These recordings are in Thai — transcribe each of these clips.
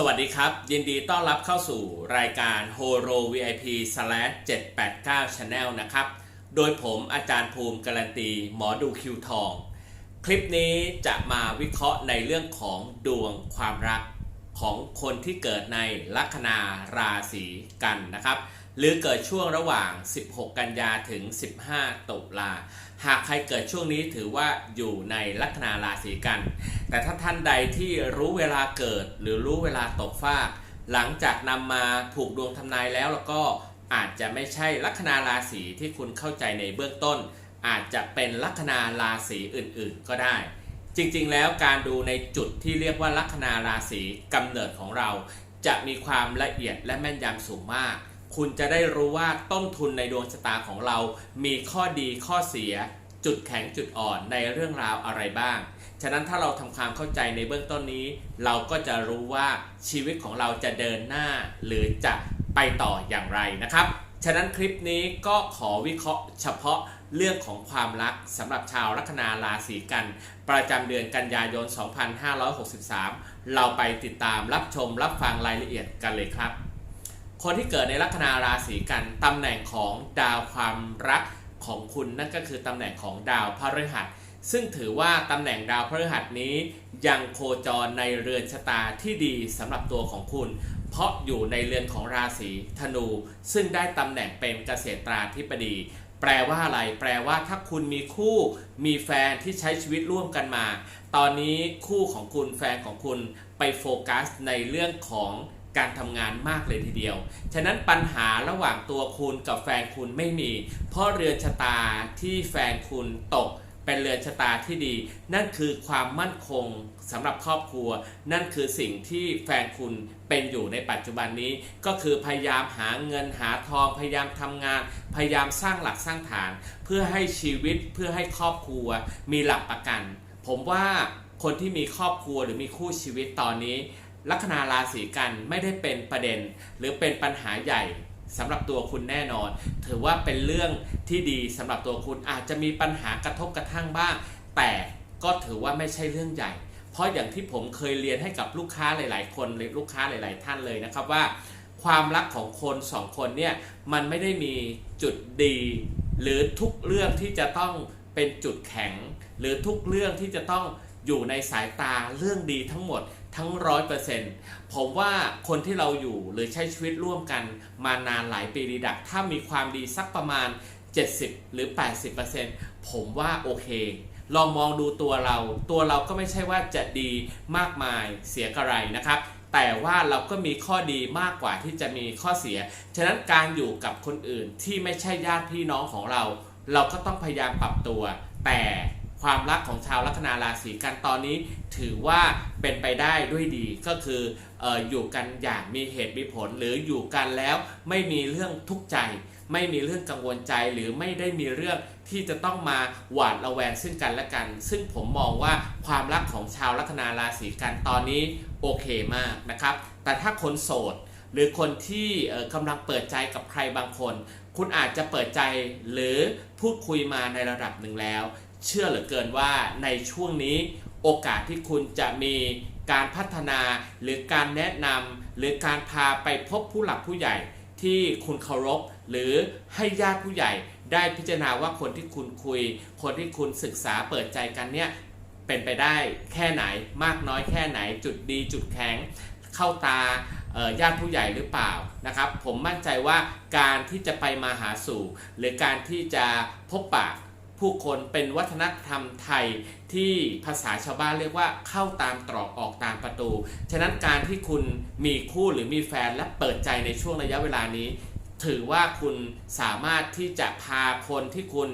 สวัสดีครับ ยินดีต้อนรับเข้าสู่รายการ Horo VIP 789 Channel นะครับ โดยผมอาจารย์ภูมิการันตี หมอดูคิวทอง คลิปนี้จะมาวิเคราะห์ในเรื่องของดวงความรักของคนที่เกิดในลัคนาราศีกันนะครับ หรือเกิดช่วงระหว่าง 16 กันยาถึง 15 ตุลา หากใครเกิดช่วงนี้ถือว่าอยู่ในลัคนาราศีกัน แต่ถ้าท่านใดที่รู้เวลาเกิดหรือรู้เวลาตกฟากหลังจากนำมาผูกดวงทำนายแล้วแล้วก็อาจจะไม่ใช่ลัคนาราศีที่คุณเข้าใจในเบื้องต้น อาจจะเป็นลัคนาราศีอื่นๆก็ได้ จริงๆ แล้วการดูในจุดที่เรียกว่าลัคนาราศีกำเนิดของเรา จะมีความละเอียดและแม่นยำสูงมาก คุณจะได้รู้ว่าต้นทุนในดวงชะตาของเรา มีข้อดีข้อเสีย จุดแข็งจุดอ่อนในเรื่องราวอะไรบ้าง ฉะนั้นถ้าเราทำความเข้าใจในเบื้องต้นนี้ เราก็จะรู้ว่าชีวิตของเราจะเดินหน้า หรือจะไปต่ออย่างไรนะครับ ฉะนั้นคลิปนี้ก็ขอวิเคราะห์เฉพาะเรื่องของความรักสำหรับชาวลัคนาราศีกัน ประจำเดือนกันยายน 2563 เราไปติดตามรับชมรับฟังรายละเอียดกันเลยครับ คนที่เกิดในลัคนาราศีกันตำแหน่งของดาวความรักของคุณนั่นก็คือตำแหน่งของดาวพฤหัส ซึ่งถือว่าตำแหน่งดาวพฤหัสนี้ ยังโคจรในเรือนชะตาที่ดีสำหรับตัวของคุณ เพราะอยู่ในเรือนของราศีธนู ซึ่งได้ตำแหน่งเป็นเกษตราธิบดี แปลว่าอะไร แปลว่าถ้าคุณมีคู่ มีแฟนที่ใช้ชีวิตร่วมกันมา ตอนนี้คู่ของคุณแฟนของคุณไปโฟกัสในเรื่องของ การทำงานมากเลยทีเดียว ฉะนั้นปัญหาระหว่างตัวคุณกับแฟนคุณไม่มี เพราะเรือนชะตาที่แฟนคุณตกเป็นเรือนชะตาที่ดี นั่นคือความมั่นคงสำหรับครอบครัว นั่นคือสิ่งที่แฟนคุณเป็นอยู่ในปัจจุบันนี้ ก็คือพยายามหาเงินหาทอง พยายามทำงาน พยายามสร้างหลักสร้างฐาน เพื่อให้ชีวิตเพื่อให้ครอบครัวมีหลักประกัน ผมว่าคนที่มีครอบครัวหรือมีคู่ชีวิตตอนนี้ ลัคนาราศีกันไม่ได้เป็นประเด็น หรือเป็นปัญหาใหญ่สำหรับตัวคุณแน่นอน ถือว่าเป็นเรื่องที่ดีสำหรับตัวคุณอาจจะมีปัญหากระทบกระทั่งบ้าง แต่ก็ถือว่าไม่ใช่เรื่องใหญ่ เพราะอย่างที่ผมเคยเรียนให้กับลูกค้าหลาย ๆ คนหรือลูกค้าหลาย ๆ ท่านเลยนะครับว่า ความรักของคนสองคนเนี่ยมันไม่ได้มีจุดดี หรือทุกเรื่องที่จะต้องเป็นจุดแข็ง หรือทุกเรื่องที่จะต้องอยู่ในสายตาเรื่องดีทั้งหมด ทั้งร้อยเปอร์เซ็นต์ผมว่าคนที่เราอยู่หรือใช้ชีวิตร่วมกันมานานหลายปีดีดัก ถ้ามีความดีสักประมาณ 70 หรือ 80%ผมว่าโอเค ลองมองดูตัวเรา ตัวเราก็ไม่ใช่ว่าจะดีมากมายเสียกระไรนะครับแต่ว่าเราก็มีข้อดีมากกว่าที่จะมีข้อเสีย ฉะนั้นการอยู่กับคนอื่นที่ไม่ใช่ญาติพี่น้องของเรา เราก็ต้องพยายามปรับตัว แต่ ความรักของชาวลัคนาราศีกันตอนนี้ถือว่าเป็นไปได้ด้วยดีก็คืออออยู่กันอย่างมีเหตุมีผล หรืออยู่กันแล้วไม่มีเรื่องทุกข์ใจ ไม่มีเรื่องกังวลใจหรือไม่ได้มีเรื่องที่จะต้องมาหวาดระแวงซึ่งกันและกัน ซึ่งผมมองว่าความรักของชาวลัคนาราศีกันตอนนี้โอเคมากนะครับ แต่ถ้าคนโสดหรือคนที่กำลังเปิดใจกับใครบางคน คุณอาจจะเปิดใจหรือพูดคุยมาในระดับหนึ่งแล้ว เชื่อเหลือเกินว่าในช่วงนี้โอกาสที่คุณจะมีการพัฒนาหรือการแนะนำหรือการพาไปพบผู้หลักผู้ใหญ่ที่คุณเคารพหรือให้ญาติผู้ใหญ่ได้พิจารณาว่าคนที่คุณคุย คนที่คุณศึกษาเปิดใจกันเนี่ยเป็นไปได้แค่ไหนมากน้อยแค่ไหนจุดดีจุดแข็งเข้าตาญาติผู้ใหญ่หรือเปล่านะครับ ผมมั่นใจว่าการที่จะไปมาหาสู่ หรือการที่จะพบปะ ผู้คนเป็นวัฒนธรรมไทยที่ภาษาชาวบ้านเรียกว่าเข้าตามตรอกออกตามประตู ฉะนั้นการที่คุณมีคู่หรือมีแฟนและเปิดใจในช่วงระยะเวลานี้ ถือว่าคุณสามารถที่จะพาคนที่คุณ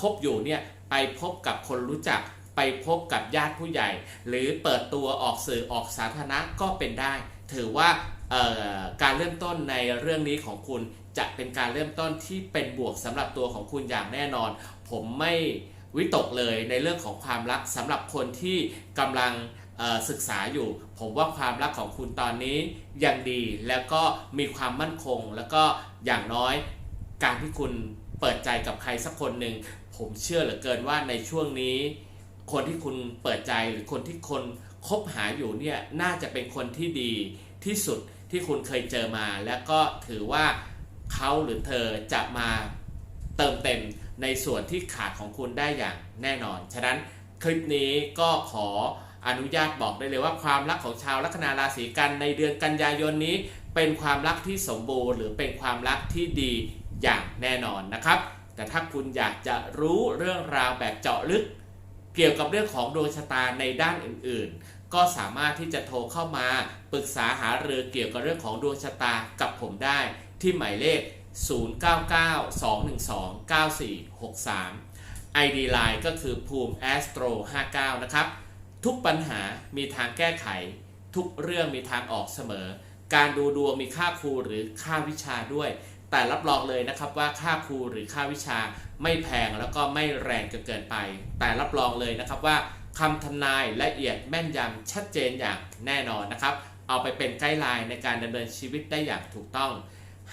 คบอยู่เนี่ยไปพบกับคนรู้จักไปพบกับญาติผู้ใหญ่ หรือเปิดตัวออกสื่อออกสาธารณะก็เป็นได้ ถือว่า การเริ่มต้นในเรื่องนี้ของคุณจะเป็นการเริ่มต้นที่เป็นบวกสำหรับตัวของคุณอย่างแน่นอน ผมไม่วิตกเลยในเรื่องของความรักสำหรับคนที่กำลังศึกษาอยู่ ผมว่าความรักของคุณตอนนี้ยังดีแล้วก็มีความมั่นคง แล้วก็อย่างน้อยการที่คุณเปิดใจกับใครสักคนหนึ่งผมเชื่อเหลือเกินว่าในช่วงนี้ คนที่คุณเปิดใจหรือคนที่คนคบหาอยู่เนี่ยน่าจะเป็นคนที่ดีที่สุด ที่คุณเคยเจอมา และก็ถือว่าเขาหรือเธอจะมาเติมเต็มในส่วนที่ขาดของคุณได้อย่างแน่นอน ฉะนั้นคลิปนี้ก็ขออนุญาตบอกได้เลยว่าความรักของชาวลัคนาราศีกันในเดือนกันยายนนี้ เป็นความรักที่สมบูรณ์ หรือเป็นความรักที่ดีอย่างแน่นอนนะครับ แต่ถ้าคุณอยากจะรู้เรื่องราวแบบเจาะลึก เกี่ยวกับเรื่องของดวงชะตาในด้านอื่น ก็สามารถที่จะโทรเข้ามาปรึกษาหารือเกี่ยวกับเรื่องของดวงชะตากับผมได้ ที่หมายเลข 0992129463 ID Line ก็คือภูมิ Astro 59 นะครับ ทุกปัญหามีทางแก้ไข ทุกเรื่องมีทางออกเสมอ การดูดวงมีค่าครูหรือค่าวิชาด้วย แต่รับรองเลยนะครับว่าค่าครูหรือค่าวิชาไม่แพงแล้วก็ไม่แรงจนเกินไป แต่รับรองเลยนะครับว่า คำทำนายละเอียดแม่นยำชัดเจนอย่างแน่นอนนะครับ เอาไปเป็นไกด์ไลน์ในการดำเนินชีวิตได้อย่างถูกต้อง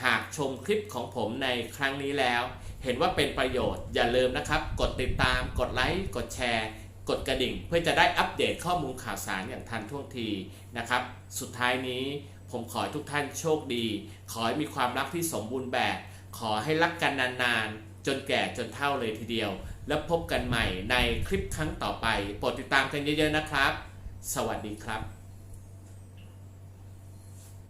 หากชมคลิปของผมในครั้งนี้แล้ว เห็นว่าเป็นประโยชน์อย่าลืมนะครับ กดติดตาม กดไลค์กดแชร์กดกระดิ่งเพื่อจะได้อัปเดตข้อมูลข่าวสารอย่างทันท่วงทีนะครับ สุดท้ายนี้ผมขอให้ทุกท่านโชคดี ขอให้มีความรักที่สมบูรณ์แบบ ขอให้รักกันนานๆ จนแก่จนเฒ่าเลยทีเดียว แล้วพบกันใหม่ในคลิปครั้งต่อไป โปรดติดตามกันเยอะๆนะครับ สวัสดีครับ